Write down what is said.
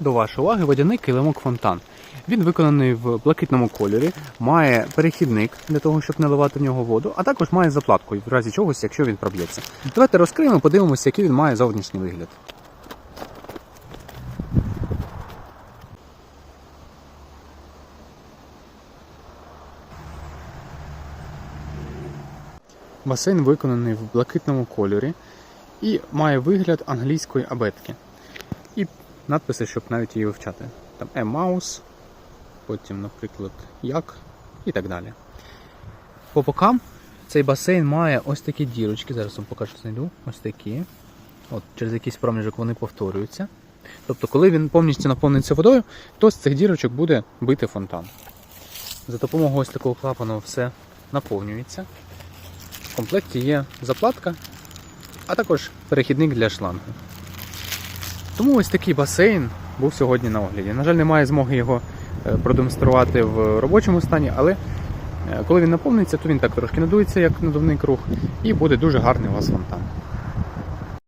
До вашої уваги водяний килимок фонтан. Він виконаний в блакитному кольорі, має перехідник для того, щоб наливати в нього воду, а також має заплатку в разі чогось, якщо він проб'ється. Давайте розкриємо, подивимося, який він має зовнішній вигляд. Басейн виконаний в блакитному кольорі і має вигляд англійської абетки. Надписи, щоб навіть її вивчати. Там Емаус, потім, наприклад, як і так далі. По бокам цей басейн має ось такі дірочки. Зараз вам покажу знайду. Ось такі. От, через якийсь проміжок вони повторюються. Тобто, коли він повністю наповниться водою, то з цих дірочок буде бити фонтан. За допомогою ось такого клапану все наповнюється. В комплекті є заплатка, а також перехідник для шлангу. Тому ось такий басейн був сьогодні на огляді. На жаль, немає змоги його е, продемонструвати в робочому стані, але е, коли він наповниться, то він так трошки надується, як надувний круг, і буде дуже гарний у вас фонтан.